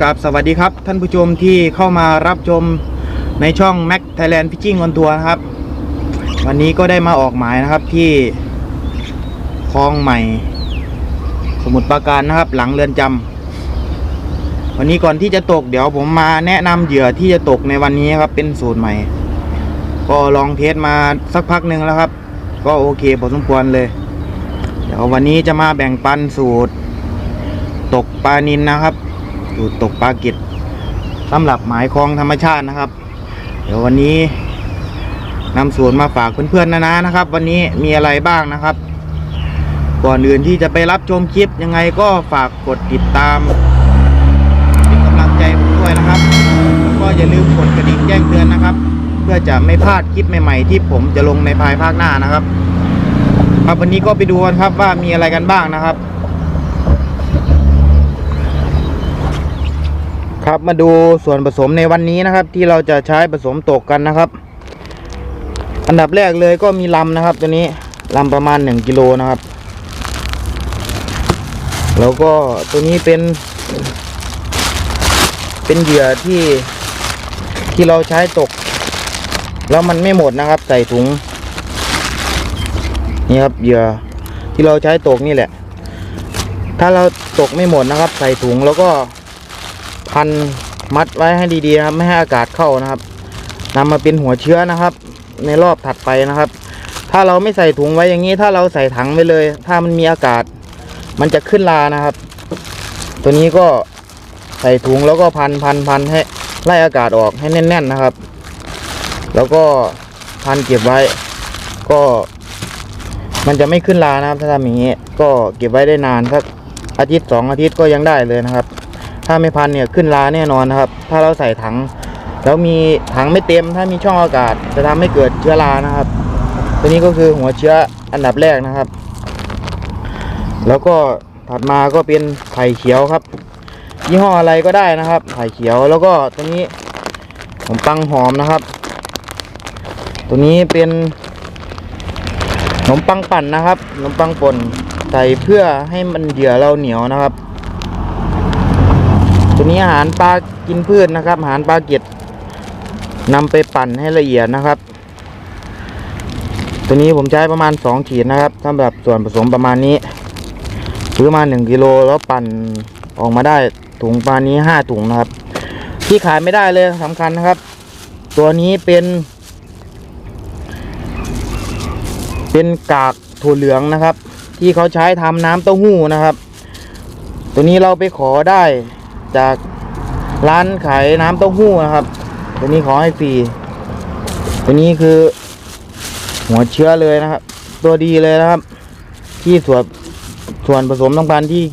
กับสวัสดีครับ ท่านผู้ชมที่เข้ามารับชมในช่อง Mac Thailand Fishing on Tour นะครับ วันนี้ก็ได้มาออกหมายนะครับที่คลองใหม่ สมุทรปราการนะครับ หลังเรือนจำวันนี้ก่อนที่จะตกเดี๋ยวผมมาแนะนำเหยื่อที่จะตกในวันนี้ครับเป็นสูตรใหม่ ก็ลองเทสมาสักพักหนึ่งแล้วครับ ก็โอเคพอสมควรเลย เดี๋ยววันนี้จะมาแบ่งปันสูตร ตกปลานินนะครับ สูตกปลาเก็ดสำหรับหมายคลองธรรมชาตินะครับ เดี๋ยววันนี้นำสูตรมาฝากเพื่อนๆนะนะนะครับ วันนี้มีอะไรบ้างนะครับ ก่อนอื่นที่จะไปรับชมคลิปยังไงก็ฝากกดติดตามเป็นกำลังใจผมด้วยนะครับแล้วก็อย่าลืมกดกระดิ่งแจ้งเตือนนะครับ เพื่อจะไม่พลาดคลิปใหม่ ๆ ที่ผมจะลงในภายภาคหน้านะครับ ครับวันนี้ก็ไปดูกันครับว่ามีอะไรกันบ้างนะครับ ครับมาดูส่วนผสมในวันนี้นะครับ ที่เราจะใช้ผสมตกกันนะครับ อันดับแรกเลยก็มีลำนะครับ ตัวนี้ลำประมาณหนึ่งกิโลนะครับ แล้วก็ตัวนี้เป็น เป็นเหยื่อที่ที่เราใช้ตก แล้วมันไม่หมดนะครับ ใส่ถุงนี่ครับเหยื่อที่เราใช้ตกนี่แหละ ถ้าเราตกไม่หมดนะครับ ใส่ถุงแล้วก็ พันมัดไว้ให้ดีๆนะครับไม่ให้อากาศเข้านะครับนำมาเป็นหัวเชื้อนะครับ ในรอบถัดไปนะครับ ถ้าเราไม่ใส่ถุงไว้อย่างนี้ ถ้าเราใส่ถังไปเลย ถ้ามันมีอากาศ มันจะขึ้นลานะครับ ตัวนี้ก็ใส่ถุงแล้วก็พันพันพันให้ไล่อากาศออกให้แน่น ๆนะครับ แล้วก็พันเก็บไว้ ก็ มันจะไม่ขึ้นลานะครับ ถ้าทำอย่างนี้ ก็เก็บไว้ได้นานสักอาทิตย์สองอาทิตย์ก็ยังได้เลยนะครับ ถ้าไม่พันเนี่ยขึ้นลาแน่นอนนะครับ ถ้าเราใส่ถัง แล้วมีถังไม่เต็ม ถ้ามีช่องอากาศ จะทำให้เกิดเชื้อรานะครับ ตัวนี้ก็คือหัวเชื้ออันดับแรกนะครับ แล้วก็ถัดมาก็เป็นไข่เขียวครับยี่ห้ออะไรก็ได้นะครับ ไข่เขียวแล้วก็ตัวนี้ขนมปังหอมนะครับ ตัวนี้เป็นขนมปังปั่นนะครับขนมปังป่นใส่เพื่อให้มันเหยื่อเราเหนียวนะครับ ตัวนี้อาหารปลากินพืชนะครับ อาหารปลาเกล็ดนำไปปั่นให้ละเอียดนะครับ ตัวนี้ผมใช้ประมาณสองขีดนะครับสำหรับส่วนผสมประมาณนี้ซื้อมาหนึ่งกิโลแล้วปั่นออกมาได้ถุงปลานี้ห้าถุงนะครับ ที่ขายไม่ได้เลยสำคัญนะครับ ตัวนี้เป็น เป็นกากถั่วเหลืองนะครับ ที่เขาใช้ทำน้ำเต้าหู้นะครับ ตัวนี้เราไปขอได้ จากร้านขายน้ำเต้าหู้นะครับ ตัวนี้ขอให้ฟรีตัวนี้คือ หัวเชื้อเลยนะครับ ตัวดีเลยนะครับ ที่ส่วนส่วนผสมต้องการที่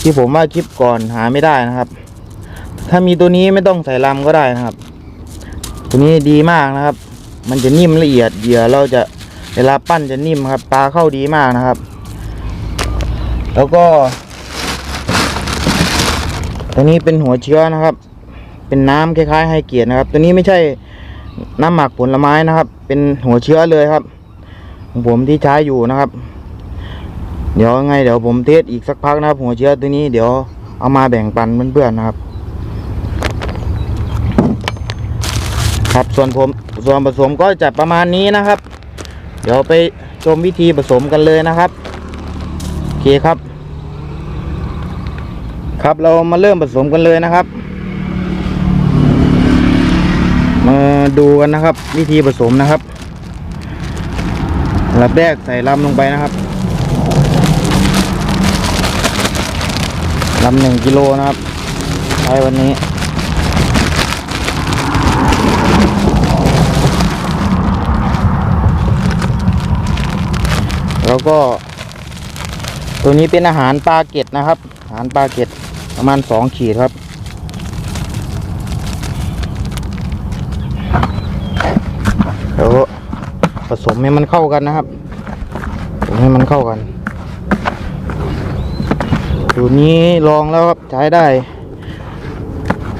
ที่ผมว่าคลิปก่อนหาไม่ได้นะครับ ถ้ามีตัวนี้ไม่ต้องใส่ลำก็ได้นะครับ ตัวนี้ดีมากนะครับ มันจะนิ่มละเอียดเหยื่อเราจะเวลาปั้นจะนิ่มครับปลาเข้าดีมากนะครับ แล้วก็ ตัวนี้เป็นหัวเชื้อนะครับ เป็นน้ำคล้ายๆไฮเกียรตินะครับ ตัวนี้ไม่ใช่น้ำหมักผลไม้นะครับ เป็นหัวเชื้อเลยครับของผมที่ใช้อยู่นะครับ เดี๋ยวไงเดี๋ยวผมเทสอีกสักพักนะครับ หัวเชื้อตัวนี้เดี๋ยวเอามาแบ่งปันเพื่อนๆนะครับ ครับส่วนผมส่วนผสมก็จะประมาณนี้นะครับ เดี๋ยวไปชมวิธีผสมกันเลยนะครับโอเคครับ ครับเรามาเริ่มผสมกันเลยนะครับมาดูกันนะครับ วิธีผสมนะครับอันดับแรกใส่ลำลงไปนะครับลำหนึ่งกิโลนะครับใช้วันนี้แล้วก็ตัวนี้เป็นอาหารปลาเก็ดนะครับ อาหารปลาเก็ด ประมาณสองขีดครับแล้วก็ผสมให้มันเข้ากันนะครับผสมให้มันเข้ากันสูตรนี้ลองแล้วครับใช้ได้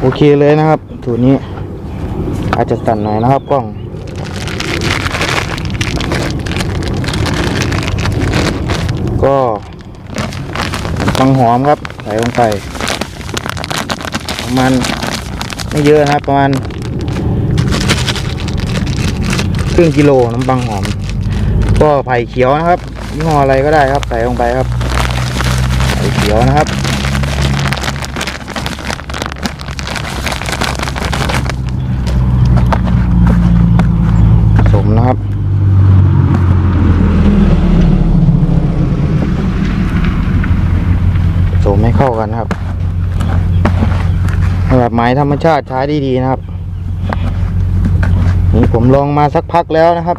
โอเคเลยนะครับสูตรนี้อาจจะสั่นหน่อยนะครับกล้องก็ฟังหอมครับใส่ลงไป ประมาณไม่เยอะนะครับ ประมาณครึ่งกิโลน้ำบางหอม ก็ไผ่เขียวนะครับยี่ห้ออะไรก็ได้ครับใส่ลงไปครับไผ่เขียวนะครับ ผสมนะครับ ผสมให้เข้ากันนะครับแบบ ไม้ธรรมชาติใช้ดีๆนะครับ นี่ผมลองมาสักพักแล้วนะครับ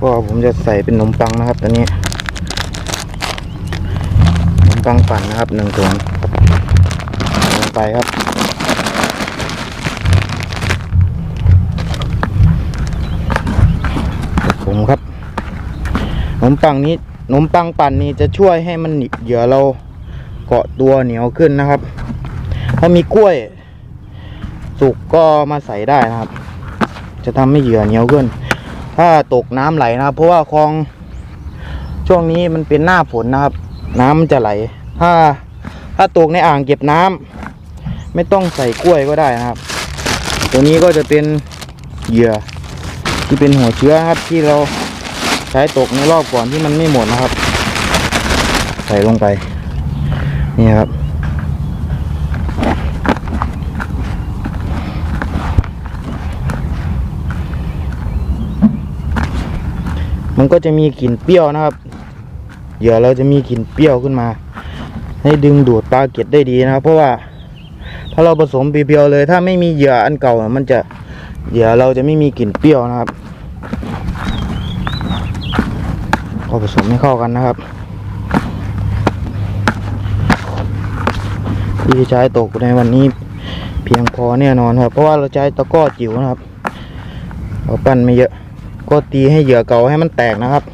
ก็ผมจะใส่เป็นขนมปังนะครับตัวนี้ขนมปังปั่นนะครับหนึ่งถุงลงไปครับ ผมครับขนมปังนี้ขนมปังปั่นนี้จะช่วยให้มันเหยื่อเราเกาะตัวเหนียวขึ้นนะครับถ้ามีกล้วยสุกก็มาใส่ได้นะครับ จะทำให้เหยื่อเหนียวขึ้น ถ้าตกน้ำไหลนะครับ เพราะว่าคลองช่วงนี้มันเป็นหน้าฝนนะครับ น้ำมันจะไหล ถ้า ถ้าตกในอ่างเก็บน้ำไม่ต้องใส่กล้วยก็ได้นะครับ ตัวนี้ก็จะเป็นเหยื่อ ที่เป็นหัวเชื้อครับที่เราใช้ตกในรอบก่อนที่มันไม่หมดนะครับ ใส่ลงไป นี่ครับ มันก็จะมีกลิ่นเปรี้ยวนะครับ เหยื่อเราจะมีกลิ่นเปรี้ยวขึ้นมา ให้ดึงดูดปลาเก็ดได้ดีนะครับ เพราะว่าถ้าเราผสมเพียวเลย ถ้าไม่มีเหยื่ออันเก่ามันจะเหยื่อเราจะไม่มีกลิ่นเปรี้ยวนะครับ ก็ผสมให้เข้ากันนะครับที่จะใช้ตกในวันนี้เพียงพอแน่นอนครับ เพราะว่าเราใช้ตะก้อจิ๋วนะครับเราปั้นไม่เยอะ ก็ตีให้เหยื่อเก่าให้มันแตกนะครับ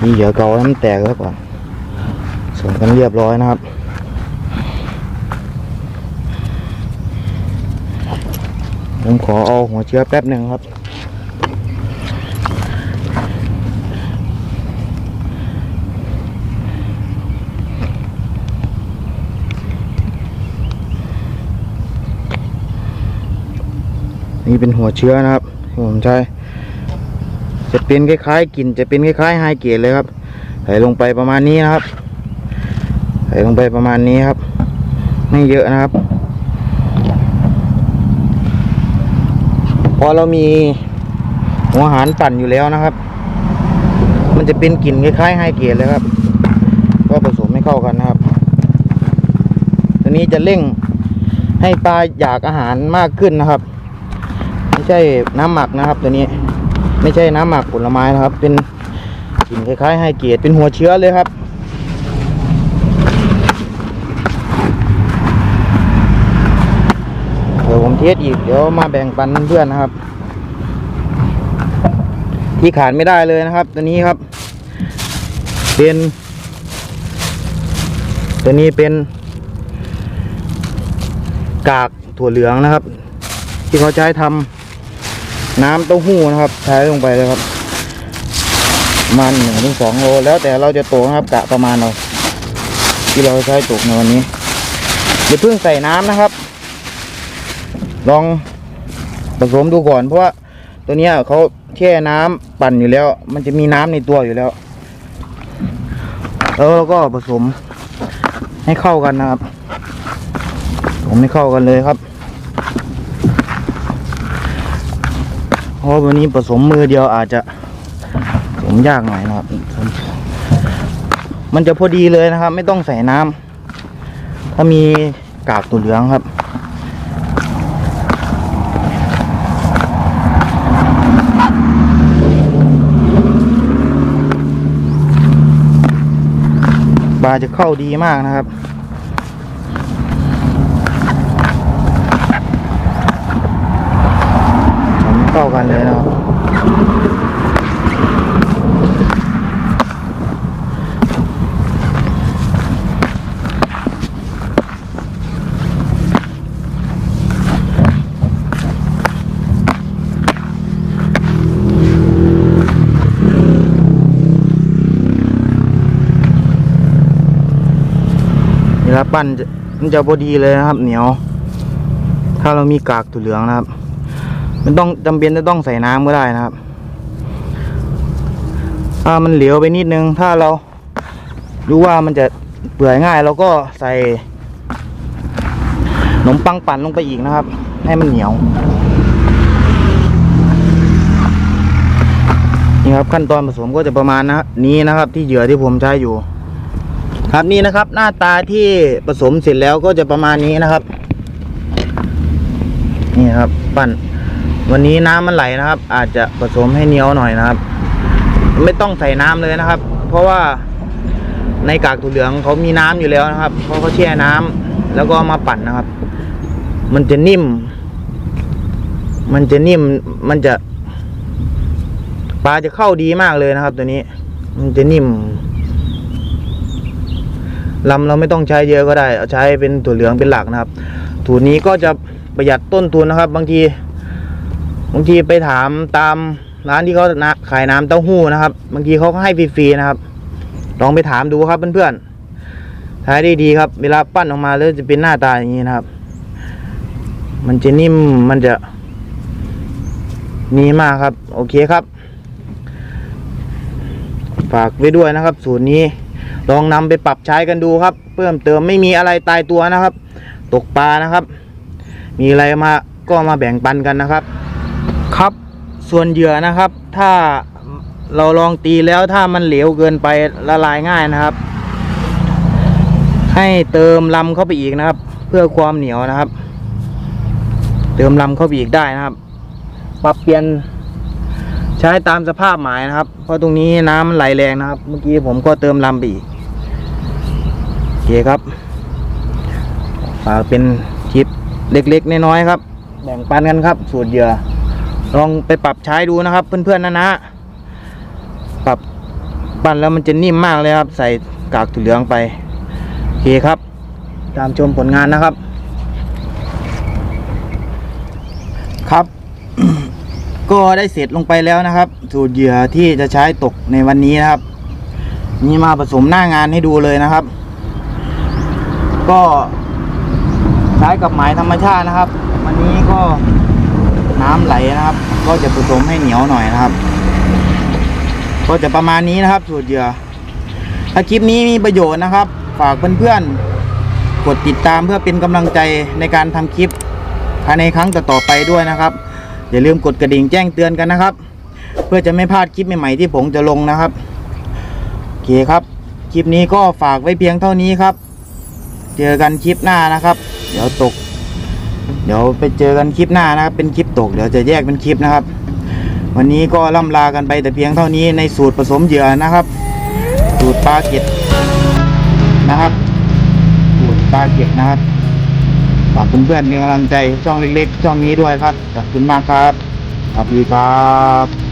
ตีเหยื่อเก่าให้มันแตกแล้วก่อนส่งกันเรียบร้อยนะครับผมขอเอาหัวเชื้อแป๊บหนึ่งครับ นี่เป็นหัวเชื้อนะครับผมใช้จะเป็นคล้ายๆกลิ่นจะเป็นคล้ายๆไฮเกรดเลยครับใส่ลงไปประมาณนี้นะครับใส่ลงไปประมาณนี้ครับ ไม่เยอะนะครับ พอเรามีหัวอาหารปั่นอยู่แล้วนะครับ มันจะเป็นกลิ่นคล้ายๆไฮเกรดเลยครับก็ผสมให้เข้ากันนะครับตัวนี้จะเร่งให้ปลาอยากอาหารมากขึ้นนะครับ ใช่น้ำหมักนะครับ ตัวนี้ไม่ใช่น้ำหมักผลไม้นะครับ เป็นกลิ่นคล้ายๆไฮเกรดเป็นหัวเชื้อเลยครับเดี๋ยวผมเทสอีกเดี๋ยวมาแบ่งปันเพื่อนนะครับ ที่ขาดไม่ได้เลยนะครับ ตัวนี้ครับ เป็น ตัวนี้เป็น กากถั่วเหลืองนะครับ ที่เขาใช้ทำ น้ำเต้าหู้นะครับใช้ลงไปเลยครับ มันหนึ่งถึงสองโลแล้วแต่เราจะตกนะครับกะประมาณเราที่เราใช้ตกในวันนี้อย่าเพิ่งใส่น้ำนะครับ ลองผสมดูก่อน เพราะว่าตัวเนี้ยเขาแช่น้ำปั่นอยู่แล้ว มันจะมีน้ำในตัวอยู่แล้ว แล้วเราก็ผสมให้เข้ากันนะครับ ผมให้เข้ากันเลยครับ เพราะวันนี้ผสมมือเดียวอาจจะผสมยากหน่อยนะครับ มันจะพอดีเลยนะครับ ไม่ต้องใส่น้ำถ้ามีกากตัวเหลืองครับปลาจะเข้าดีมากนะครับ กันเลยเนาะปั้นมันจะพอดีเลยนะครับ เหนียว ถ้าเรามีกากตัวเหลืองนะครับ มันต้องจำเป็นจะต้องใส่น้ำก็ได้นะครับ ถ้ามันเหลวไปนิดนึง ถ้าเรารู้ว่ามันจะเปื่อยง่ายเราก็ใส่ขนมปังปั่นลงไปอีกนะครับ ให้มันเหนียวนี่ครับขั้นตอนผสมก็จะประมาณนะนี้นะครับ ที่เหยื่อที่ผมใช้อยู่ ครับนี่นะครับ หน้าตาที่ผสมเสร็จแล้วก็จะประมาณนี้นะครับ นี่ครับ ปั้น วันนี้น้ำมันไหลนะครับ อาจจะผสมให้เหนียวหน่อยนะครับ ไม่ต้องใส่น้ำเลยนะครับ เพราะว่าในกากถั่วเหลืองเขามีน้ำอยู่แล้วนะครับ เพราะเขาแช่น้ำแล้วก็มาปั่นนะครับ มันจะนิ่ม มันจะนิ่ม มันจะปลาจะเข้าดีมากเลยนะครับ ตัวนี้ มันจะนิ่มลำเราไม่ต้องใช้เยอะก็ได้ เอาใช้เป็นถั่วเหลืองเป็นหลักนะครับ ถั่วนี้ก็จะประหยัดต้นทุนนะครับ บางที บางทีไปถามตามร้านที่เขาขายน้ำเต้าหู้นะครับ บางทีเขาก็ให้ฟรีๆนะครับ ลองไปถามดูครับเพื่อนๆใช้ได้ดีครับ เวลาปั้นออกมาแล้วจะเป็นหน้าตาอย่างนี้นะครับ มันจะนิ่มมันจะนี่มากครับ โอเคครับ ฝากไว้ด้วยนะครับ สูตรนี้ลองนำไปปรับใช้กันดูครับ เพิ่มเติมไม่มีอะไรตายตัวนะครับ ตกปลานะครับ มีอะไรมาก็มาแบ่งปันกันนะครับ ส่วนเหยื่อนะครับ ถ้าเราลองตีแล้วถ้ามันเหลวเกินไปละลายง่ายนะครับ ให้เติมลำเข้าไปอีกนะครับ เพื่อความเหนียวนะครับ เติมลำเข้าไปอีกได้นะครับ ปรับเปลี่ยนใช้ตามสภาพหมายนะครับ เพราะตรงนี้น้ำไหลแรงนะครับ เมื่อกี้ผมก็เติมลำไปอีกโอเคครับฝากเป็นคลิปเล็กๆน้อยๆครับ แบ่งปันกันครับ สูตรเหยื่อ ลองไปปรับใช้ดูนะครับ เพื่อนๆนะนะ ปรับปั้นแล้วมันจะนิ่มมากเลยครับ ใส่กากถั่วเหลืองไปโอเคครับ ตามชมผลงานนะครับ ครับ ก็ได้เสร็จลงไปแล้วนะครับ สูตรเหยื่อที่จะใช้ตกในวันนี้นะครับ นี่มาผสมหน้างานให้ดูเลยนะครับ ก็ใช้กับหมายธรรมชาตินะครับ วันนี้ก็ น้ำไหลนะครับ ก็จะผสมให้เหนียวหน่อยนะครับ ก็จะประมาณนี้นะครับ สูตรเหยื่อถ้าคลิปนี้มีประโยชน์นะครับ ฝากเพื่อนๆกดติดตามเพื่อเป็นกำลังใจในการทำคลิปภายในครั้งต่อๆไปด้วยนะครับ อย่าลืมกดกระดิ่งแจ้งเตือนกันนะครับ เพื่อจะไม่พลาดคลิปใหม่ๆที่ผมจะลงนะครับโอเคครับ คลิปนี้ก็ฝากไว้เพียงเท่านี้ครับ เจอกันคลิปหน้านะครับ เดี๋ยวตก เดี๋ยวไปเจอกันคลิปหน้านะครับ เป็นคลิปตก เดี๋ยวจะแยกเป็นคลิปนะครับ วันนี้ก็ล่ำลากันไปแต่เพียงเท่านี้ในสูตรผสมเหยื่อนะครับ สูตรปลาเก็ดนะครับ สูตรปลาเก็ดนะครับฝากเพื่อนๆเป็นกำลังใจช่องเล็กๆช่องนี้ด้วยครับขอบคุณมากครับสวัสดีครับ